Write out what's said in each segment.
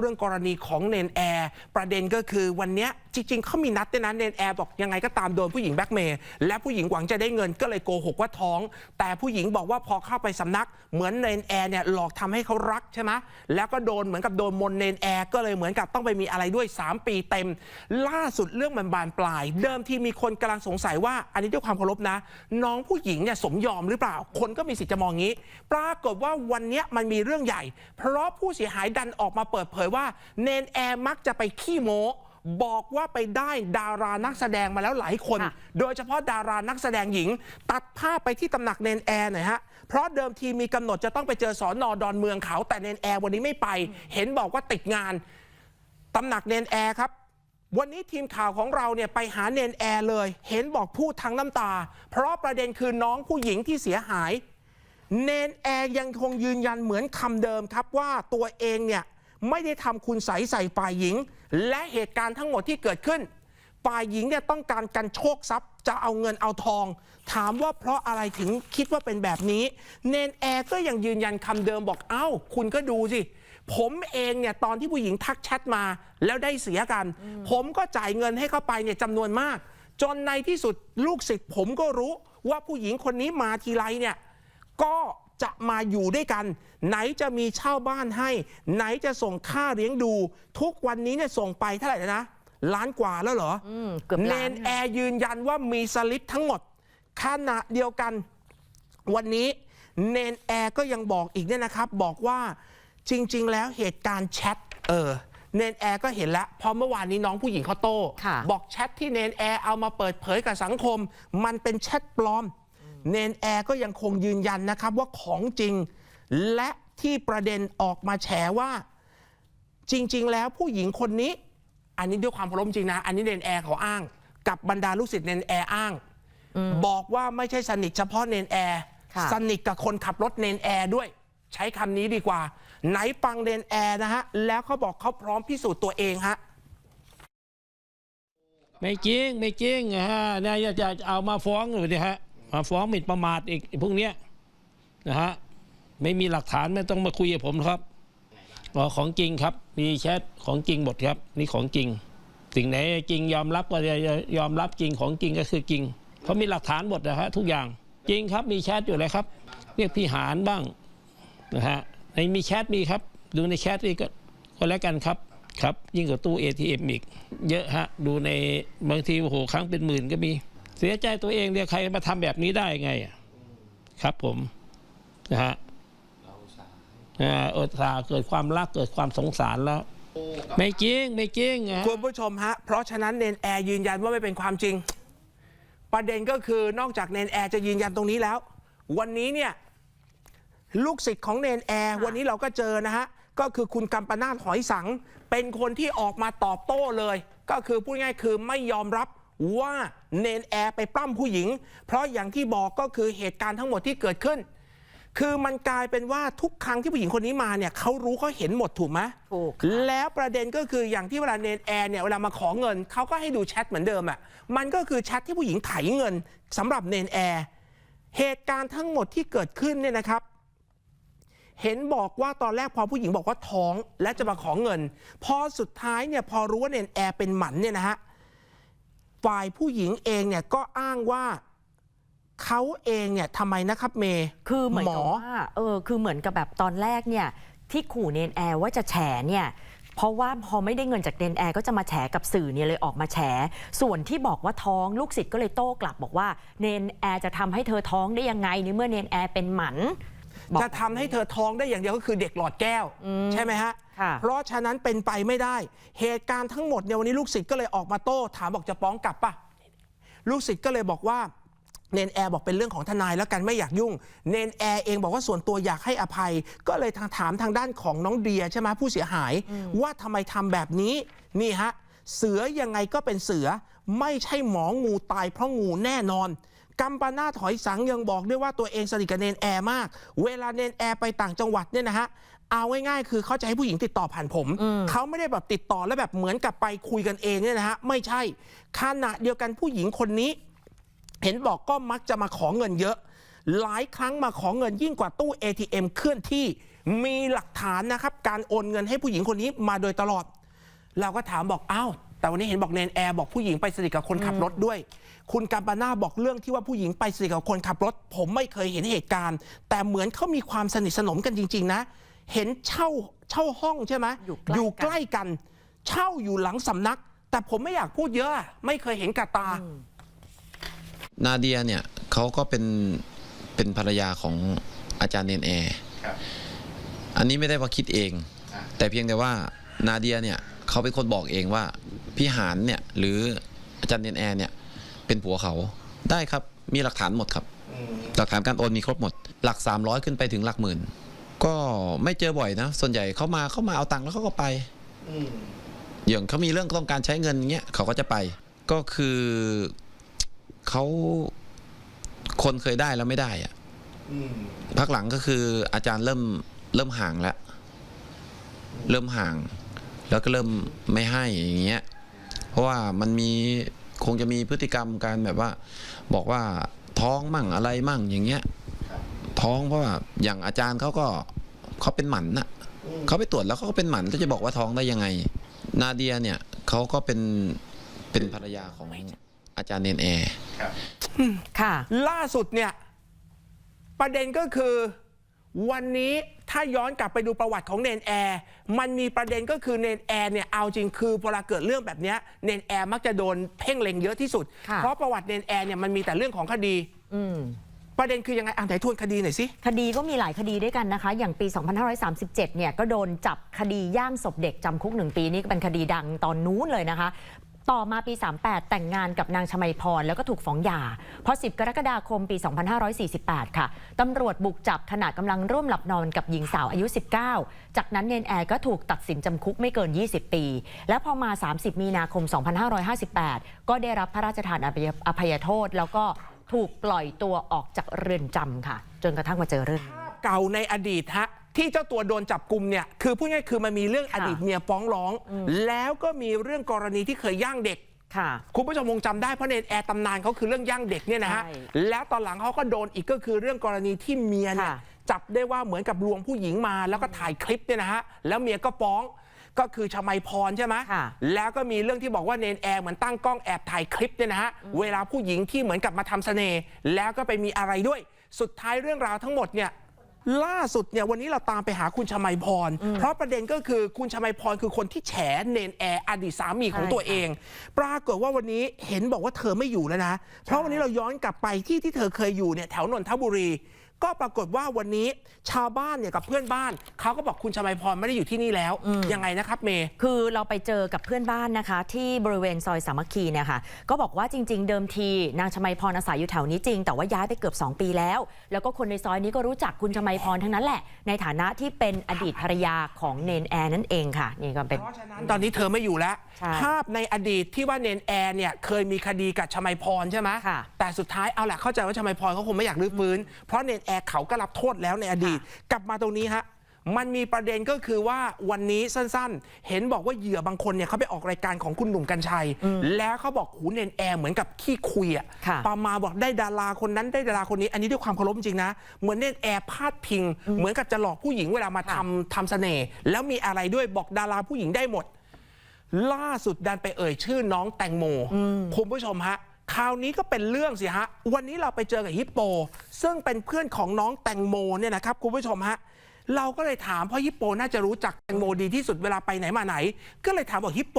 เรื่องกรณีของเนนแอร์ประเด็นก็คือวันนี้จริงๆเขามีนัดด้วยนะเนนแอร์บอกยังไงก็ตามโดนผู้หญิงแบ็กเมย์และผู้หญิงหวังจะได้เงินก็เลยโกหกว่าท้อง แต่ผู้หญิงบอกว่าพอเข้าไปสำนัก เหมือนเนนแอร์เนี่ยหลอกทำให้เขารักใช่ไหมแล้วก็โดนเหมือนกับโดนมนเนนแอร์ก็เลยเหมือนกับต้องไปมีอะไรด้วย 3 ปีเต็ม ล่าสุดเรื่องมันบานปลาย เดิมที่มีคนกำลังสงสัยว่าอันนี้ด้วยความเคารพนะ น้องผู้หญิงเนี่ยสมยอมหรือเปล่า คนก็มีสิทธิ์จะมองงี้ ปรากฏว่าวันนี้มันมีเรื่องใหญ่ เพราะผู้เสียหายดันออกมาเปิดเผยว่าเนนแอร์มักจะไปขี้โม้บอกว่าไปได้ดารานักแสดงมาแล้วหลายคนค่ะโดยเฉพาะดารานักแสดงหญิง ตัดภาพไปที่ตำหนักเนนแอร์หน่อยฮะ เพราะเดิมทีมีกำหนดจะต้องไปเจอสอนอดอนเมืองเขา แต่เนนแอร์วันนี้ไม่ไป เห็นบอกว่าติดงานตำหนักเนนแอร์ครับ วันนี้ทีมข่าวของเราเนี่ยไปหาเนนแอร์เลย เห็นบอกพูดทั้งน้ำตา เพราะประเด็นคือน้องผู้หญิงที่เสียหายเนนแอร์ยังคงยืนยันเหมือนคำเดิมครับว่าตัวเองเนี่ย ไม่ได้ทำคุณใสใส่ฝ่ายหญิง และเหตุการณ์ทั้งหมดที่เกิดขึ้นฝ่ายหญิงเนี่ยต้องการกันโชคทรัพย์ จะเอาเงินเอาทอง ถามว่าเพราะอะไรถึงคิดว่าเป็นแบบนี้ เนนแอร์ก็ยังยืนยันคำเดิมบอกเอ้า คุณก็ดูสิ ผมเองเนี่ยตอนที่ผู้หญิงทักแชทมาแล้วได้เสียกัน ผมก็จ่ายเงินให้เข้าไปเนี่ยจำนวนมาก จนในที่สุดลูกศิษย์ผมก็รู้ว่าผู้หญิงคนนี้มาทีไรเนี่ยก็ จะมาอยู่ด้วยกัน ไหนจะมีเช่าบ้านให้ ไหนจะส่งค่าเลี้ยงดู ทุกวันนี้เนี่ยส่งไปเท่าไหร่แล้วนะล้านกว่าแล้วเหรออืมเกือบเนล้านนแอร์ยืนยันว่ามีสลิปทั้งหมดขณะเดียวกัน วันนี้เนนแอร์ก็ยังบอกอีกเนี่ยนะครับ บอกว่าจริง ๆ แล้วเหตุการณ์แชทเออเนนแอร์ก็เห็นแล้วเพราะเมื่อวานนี้น้องผู้หญิงเขาโต้ค่ะบอกแชทที่เนนแอร์เอามาเปิดเผยกับสังคม มันเป็นแชทปลอม เนนแอร์ก็ยังคงยืนยันนะครับว่าของจริง และที่ประเด็นออกมาแฉว่า จริง ๆ แล้วผู้หญิงคนนี้ อันนี้ด้วยความเคารพจริงนะ อันนี้เนนแอร์เขาอ้าง กับบรรดาลูกศิษย์เนนแอร์อ้าง บอกว่าไม่ใช่สนิทเฉพาะเนนแอร์ค่ะสนิทกับคนขับรถเนนแอร์ด้วย ใช้คำนี้ดีกว่า ไหนฟังเนนแอร์นะฮะแล้วเขาบอกเขาพร้อมพิสูจน์ตัวเองฮะไม่จริง ไม่จริงนะฮะเนี่ยจะจะเอามาฟ้องเลยนะฮะ มาฟ้องหมิ่นประมาทอีกพวกเนี้ยนะฮะไม่มีหลักฐานไม่ต้องมาคุยกับผมครับอของจริงครับ มีแชทของจริงหมดครับ นี่ของจริง สิ่งไหนจริงยอมรับก็จะยอมรับจริงของจริงก็คือจริงเขามีหลักฐานหมดนะฮะทุกอย่างจริงครับมีแชทอยู่เลยครับ เรียกพี่หารบ้างนะฮะในมีแชทมีครับ ดูในแชทนี่ก็ก็แล้วกันครับครับ ยิ่งกว่าตู้ ATM อีก เยอะฮะ ดูในบางทีโอ้โหครั้งเป็นหมื่นก็มี เสียใจตัวเองเนี่ยใครมาทำแบบนี้ได้ไงอะครับผมนะฮะอ่าเอดสาห์เกิดความรักเกิดความสงสารแล้ว ไม่จริงไม่จริงฮะคุณผู้ชมฮะ เพราะฉะนั้นเนนแอร์ยืนยันว่าไม่เป็นความจริง ประเด็นก็คือนอกจากเนนแอร์จะยืนยันตรงนี้แล้ว วันนี้เนี่ยลูกศิษย์ของเนนแอร์วันนี้เราก็เจอนะฮะ ก็คือคุณกัมปนาทหอยสัง เป็นคนที่ออกมาตอบโต้เลย ก็คือพูดง่ายๆคือไม่ยอมรับ ว่าเนนแอร์ไปปล้ำผู้หญิง เพราะอย่างที่บอกก็คือเหตุการณ์ทั้งหมดที่เกิดขึ้น คือมันกลายเป็นว่าทุกครั้งที่ผู้หญิงคนนี้มาเนี่ยเขารู้เขาเห็นหมดถูกไหมถูกค่ะแล้วประเด็นก็คืออย่างที่เวลาเนนแอร์เนี่ยเวลามาขอเงินเขาก็ให้ดูแชทเหมือนเดิมอะ่ะมันก็คือแชทที่ผู้หญิงไถเงินสำหรับเนนแอร์เหตุการณ์ทั้งหมดที่เกิดขึ้นเนี่ยนะครับเห็นบอกว่าตอนแรกพอผู้หญิงบอกว่าท้องและจะมาขอเงิน พอสุดท้ายเนี่ยพอรู้ว่าเนนแอร์เป็นหมันเนี่ยนะฮะ ฝ่ายผู้หญิงเองเนี่ยก็อ้างว่าเขาเองเนี่ยทำไมนะครับเมย์คือเหมือนหมกับอว่าเออคือเหมือนกับแบบตอนแรกเนี่ยที่ขู่เนนแอร์ว่าจะแฉเนี่ยเพราะว่าพอไม่ได้เงินจากเนนแอร์ก็จะมาแฉกับสื่อเนี่ยเลยออกมาแฉ ส่วนที่บอกว่าท้องลูกศิษย์ก็เลยโต้กลับบอกว่าเนนแอร์จะทำให้เธอท้องได้ยังไงในเมื่อเนนแอร์เป็นหมันบอก จะทำให้เธอท้องได้อย่างเดียวก็คือเด็กหลอดแก้ว ใช่ไหมฮะค่ะ เพราะฉะนั้นเป็นไปไม่ได้ เหตุการณ์ทั้งหมดเนี่ยวันนี้ลูกศิษย์ก็เลยออกมาโต้ถามบอกจะฟ้องกลับป่ะลูกศิษย์ก็เลยบอกว่าเนนแอร์บอกเป็นเรื่องของทนายแล้วกันไม่อยากยุ่ง เนนแอร์เองบอกว่าส่วนตัวอยากให้อภัย ก็เลยทางถามทางด้านของน้องเดียใช่ไหมผู้เสียหาย ว่าทำไมทำแบบนี้นี่ฮะเสือยังไงก็เป็นเสือไม่ใช่หมองูตายเพราะงูแน่นอนกัมปนาถอยสังยังบอกด้วยว่าตัวเองสนิทกับเนนแอร์มาก เวลาเนนแอร์ไปต่างจังหวัดเนี่ยนะฮะ เอาง่ายๆ คือเขาจะให้ผู้หญิงติดต่อผ่านผม เขาไม่ได้แบบติดต่อแล้วแบบเหมือนกับไปคุยกันเองเนี่ยนะฮะ ไม่ใช่ขณะเดียวกันผู้หญิงคนนี้ เห็นบอกก็มักจะมาขอเงินเยอะ หลายครั้งมาขอเงินยิ่งกว่าตู้ ATM เคลื่อนที่ มีหลักฐานนะครับ การโอนเงินให้ผู้หญิงคนนี้มาโดยตลอด เราก็ถามบอกอ้าวแต่วันนี้เห็นบอกเนนแอร์บอกผู้หญิงไปสนิทกับคนขับรถด้วย คุณกัมปนาบอกเรื่องที่ว่าผู้หญิงไปสนิทกับคนขับรถ ผมไม่เคยเห็นเหตุการณ์ แต่เหมือนเขามีความสนิทสนมกันจริง ๆ นะ เห็นเช่าเช่าห้องใช่ไหมอยู่ใกล้กันใกล้กัน เช่าอยู่หลังสำนัก แต่ผมไม่อยากพูดเยอะอะไม่เคยเห็นกับตา นาเดียเนี่ยเขาก็เป็นเป็นภรรยาของอาจารย์เนนแอร์อันนี้ไม่ได้ว่าคิดเองแต่เพียงแต่ว่านาเดียเนี่ยเขาเป็นคนบอกเองว่าพี่หานเนี่ยหรืออาจารย์เนนแอร์เนี่ยเป็นผัวเขาได้ครับมีหลักฐานหมดครับ หลักฐานการโอนมีครบหมด หลัก 300 ขึ้นไปถึงหลักหมื่น ก็ไม่เจอบ่อยนะ ส่วนใหญ่เขามาเขามาเอาตังค์แล้วเขาก็ไปอย่างเขามีเรื่องต้องการใช้เงินเงี้ยเขาก็จะไป ก็คือเขาคนเคยได้แล้วไม่ได้อะพักหลังก็คืออาจารย์เริ่มเริ่มห่างแล้ว เริ่มห่าง แล้วก็เริ่มไม่ให้อย่างเงี้ย เพราะว่ามันมีคงจะมีพฤติกรรมการแบบว่า บอกว่าท้องมั่งอะไรมั่งอย่างเงี้ย ท้องเพราะว่าอย่างอาจารย์เขาก็เขาเป็นหมันน่ะเขาไปตรวจแล้วเขาก็เป็นหมันก็จะบอกว่าท้องได้ยังไง นาเดียเนี่ยเขาก็เป็นเป็นภรรยาของอาจารย์เนนแอร์ค่ะ ล่าสุดเนี่ย ประเด็นก็คือวันนี้ถ้าย้อนกลับไปดูประวัติของเนนแอร์มันมีประเด็นก็คือเนนแอร์เนี่ยเอาจริงคือเวลาเกิดเรื่องแบบเนี้ยเนนแอร์มักจะโดนเพ่งเล็งเยอะที่สุดค่ะเพราะประวัติเนนแอร์เนี่ยมันมีแต่เรื่องของคดี อืม ประเด็นคือยังไงอ่านไหนทวนคดีหน่อยสิ คดีก็มีหลายคดีด้วยกันนะคะ อย่างปี 2537 เนี่ยก็โดนจับคดีย่างศพเด็กจำคุกหนึ่งปีนี่ก็เป็นคดีดังตอนนู้นเลยนะคะต่อมาปี 38 แต่งงานกับนางชมัยพร แล้วก็ถูกฟ้องหย่าพอ 10 กรกฎาคมปี 2548 ค่ะ ตำรวจบุกจับขณะกำลังร่วมหลับนอนกับหญิงสาวอายุ 19 จากนั้นเนนแอร์ก็ถูกตัดสินจำคุกไม่เกิน 20 ปี และพอมา 30 มีนาคม 2558 ก็ได้รับพระราชทานอภัยอภัยโทษ แล้วก็ ถูกปล่อยตัวออกจากเรือนจำค่ะ จนกระทั่งมาเจอเรื่องนี้ เก่าในอดีตฮะที่เจ้าตัวโดนจับกลุ่มเนี่ยคือพูดง่ายๆคือมันมีเรื่องอค่ะดีตเมียฟ้องร้องแล้วก็มีเรื่องกรณีที่เคยย่างเด็ก ค่ะ คุณผู้ชมคงจำได้เพราะเนนแอร์ตำนานเขาคือเรื่องย่างเด็กเนี่ยนะฮะใช่แล้วตอนหลังเขาก็โดนอีกก็คือเรื่องกรณีที่เมียเนี่ยค่ะ จับได้ว่าเหมือนกับลวงผู้หญิงมาแล้วก็ถ่ายคลิปเนี่ยนะฮะแล้วเมียก็ฟ้อง ก็คือชมัยพรใช่ไหมค่ะแล้วก็มีเรื่องที่บอกว่าเนนแอร์เหมือนตั้งกล้องแอบถ่ายคลิปเนี่ยนะฮะเวลาผู้หญิงที่เหมือนกับมาทำเสน่ห์แล้วก็ไปมีอะไรด้วย สุดท้ายเรื่องราวทั้งหมดเนี่ยล่าสุดเนี่ยวันนี้เราตามไปหาคุณชมัยพร เพราะประเด็นก็คือคุณชมัยพรคือคนที่แฉเนนแอร์อดีตสามีของใช่ตัวเอง ปรากฏว่าวันนี้เห็นบอกว่าเธอไม่อยู่แล้วนะ เพราะวันนี้เราย้อนกลับไปที่ที่เธอเคยอยู่เนี่ยแถวนนทบุรี ก็ปรากฏว่าวันนี้ชาวบ้านเนี่ยกับเพื่อนบ้านเขาก็บอกคุณชมัยพรไม่ได้อยู่ที่นี่แล้วยังไงนะครับเมย์คือเราไปเจอกับเพื่อนบ้านนะคะ ที่บริเวณซอยสามัคคีเนี่ยค่ะก็บอกว่าจริง ๆ เดิมทีนางชมัยพรอาศัยอยู่แถวนี้จริง แต่ว่าย้ายไปเกือบ 2 ปีแล้ว แล้วก็คนในซอยนี้ก็รู้จักคุณชมัยพรทั้งนั้นแหละ ในฐานะที่เป็นอดีตภรรยาของเนนแอร์นั่นเองค่ะนี่ก็เป็นเพราะฉะนั้นตอนนี้เธอไม่อยู่แล้วใช่ภาพในอดีตที่ว่าเนนแอร์เนี่ยเคยมีคดีกับชมัยพรใช่ไหมค่ะแต่สุดท้ายเอาแหละเข้าใจว่าชมัยพรเขาคงไม่อยากรื้อฟื้นเพราะเนนแอร์เขาก็รับโทษแล้วในอดีต กลับมาตรงนี้ฮะมันมีประเด็นก็คือว่าวันนี้สั้นๆ เห็นบอกว่าเหยื่อบางคนเนี่ยเขาไปออกรายการของคุณหนุ่มกัญชัย แล้วเขาบอกหูเนนแอร์เหมือนกับขี้คุยอะค่ะประมาณบอกได้ดาราคนนั้นได้ดาราคนนี้ อันนี้ด้วยความเคารพจริงนะ เหมือนเนนแอร์พาดพิง เหมือนกับจะหลอกผู้หญิงเวลามาทำทำเสน่ห์แล้วมีอะไรด้วยบอกดาราผู้หญิงได้หมด ล่าสุดดันไปเอ่ยชื่อน้องแตงโมคุณผู้ชมฮะ คราวนี้ก็เป็นเรื่องสิฮะ วันนี้เราไปเจอกับฮิปโป ซึ่งเป็นเพื่อนของน้องแตงโมเนี่ยนะครับคุณผู้ชมฮะ เราก็เลยถามเพราะฮิปโปน่าจะรู้จักแตงโมดีที่สุดเวลาไปไหนมาไหน ก็เลยถามบอกฮิปโป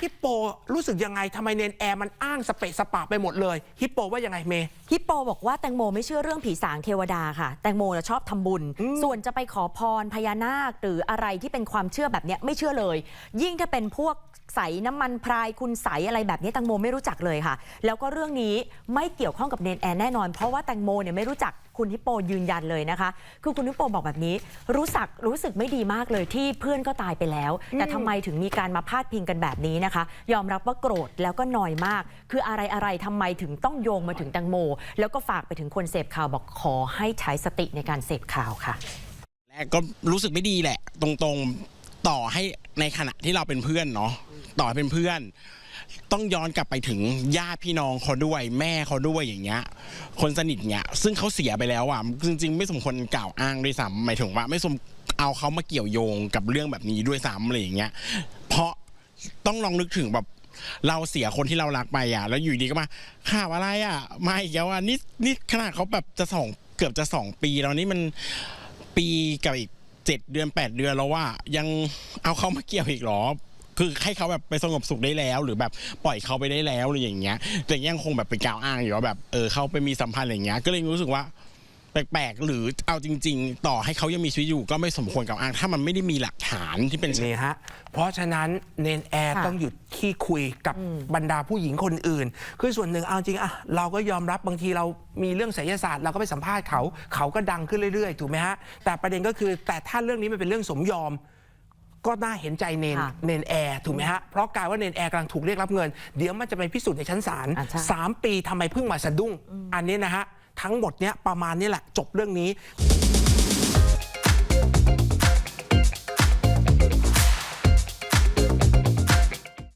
ฮิปโปรู้สึกยังไงทำไมเนนแอร์มันอ้างสเปะสปะไปหมดเลย ฮิปโปว่ายังไงเมย์ฮิปโปบอกว่าแตงโมไม่เชื่อเรื่องผีสางเทวดาค่ะ แตงโมจะชอบทำบุญส่วนจะไปขอพรพญานาค หรืออะไรที่เป็นความเชื่อแบบเนี้ยไม่เชื่อเลย ยิ่งถ้าเป็นพวกใสน้ำมันพรายคุณใสอะไรแบบนี้แตงโมไม่รู้จักเลยค่ะ แล้วก็เรื่องนี้ไม่เกี่ยวข้องกับเนนแอร์แน่นอน เพราะว่าแตงโมเนี่ยไม่รู้จัก คุณฮิปโปยืนยันเลยนะคะ คือคุณฮิปโปบอกแบบนี้ รู้สึกรู้สึกไม่ดีมากเลยที่เพื่อนก็ตายไปแล้ว แต่ทำไมถึงมีการมาพาดพิงกันแบบนี้นะคะ ยอมรับว่าโกรธแล้วก็นอยมาก คืออะไรอะไรทำไมถึงต้องโยงมาถึงแตงโม แล้วก็ฝากไปถึงคนเสพข่าวบอกขอให้ใช้สติในการเสพข่าวค่ะแรกก็รู้สึกไม่ดีแหละ ตรงๆต่อให้ในขณะที่เราเป็นเพื่อนเนาะต่อให้เป็นเพื่อน ต้องย้อนกลับไปถึงญาติพี่น้องเขาด้วย แม่เขาด้วยอย่างเงี้ย คนสนิทเงี้ย ซึ่งเขาเสียไปแล้วอะจริง ๆ ไม่สมควรกล่าวอ้างด้วยซ้ำหมายถึงว่าไม่สมเอาเขามาเกี่ยวโยงกับเรื่องแบบนี้ด้วยซ้ำอะไรอย่างเงี้ย เพราะต้องลองนึกถึงแบบเราเสียคนที่เรารักไปอะ แล้วอยู่ดีก็มาข่าวอะไรอะมาอีกแล้วอะนี่นี่ขนาดเขาแบบจะสองเกือบจะสองปีแล้วนี่มันปีกับอีกเจ็ดเดือนแปดเดือนแล้วว่ายังเอาเขามาเกี่ยวอีกหรอ คือให้เขาแบบไปสงบสุขได้แล้ว หรือแบบปล่อยเขาไปได้แล้วหรืออย่างเงี้ย แต่ยังคงแบบไปกล่าวอ้างอยู่ว่าแบบเออเขาไปมีสัมพันธ์อะไรอย่างเงี้ยก็เลยรู้สึกว่าแปลกๆ หรือเอาจริง ๆ ต่อให้เขายังมีชีวิตอยู่ก็ไม่สมควรกล่าวอ้าง ถ้ามันไม่ได้มีหลักฐานที่เป็น นี่ฮะ เพราะฉะนั้นเนนแอร์ค่ะต้องหยุดขี้คุยกับบรรดาผู้หญิงคนอื่น คือส่วนหนึ่งเอาจริงอะเราก็ยอมรับบางทีเรามีเรื่องไสยศาสตร์เราก็ไปสัมภาษณ์เขา เขาก็ดังขึ้นเรื่อยๆ ถูกไหมฮะ แต่ประเด็นก็คือแต่ถ้าเรื่องนี้มันเป็นเรื่องสมยอม ก็น่าเห็นใจเนนค่ะเนนแอร์ถูกไหมฮะ เพราะกลายว่าเนนแอร์กำลังถูกเรียกรับเงิน เดี๋ยวมันจะไปพิสูจน์ในชั้นศาลอะใช่ สามปีทำไมเพิ่งมาสะดุ้ง อันนี้นะฮะ ทั้งหมดเนี้ยประมาณนี้แหละจบเรื่องนี้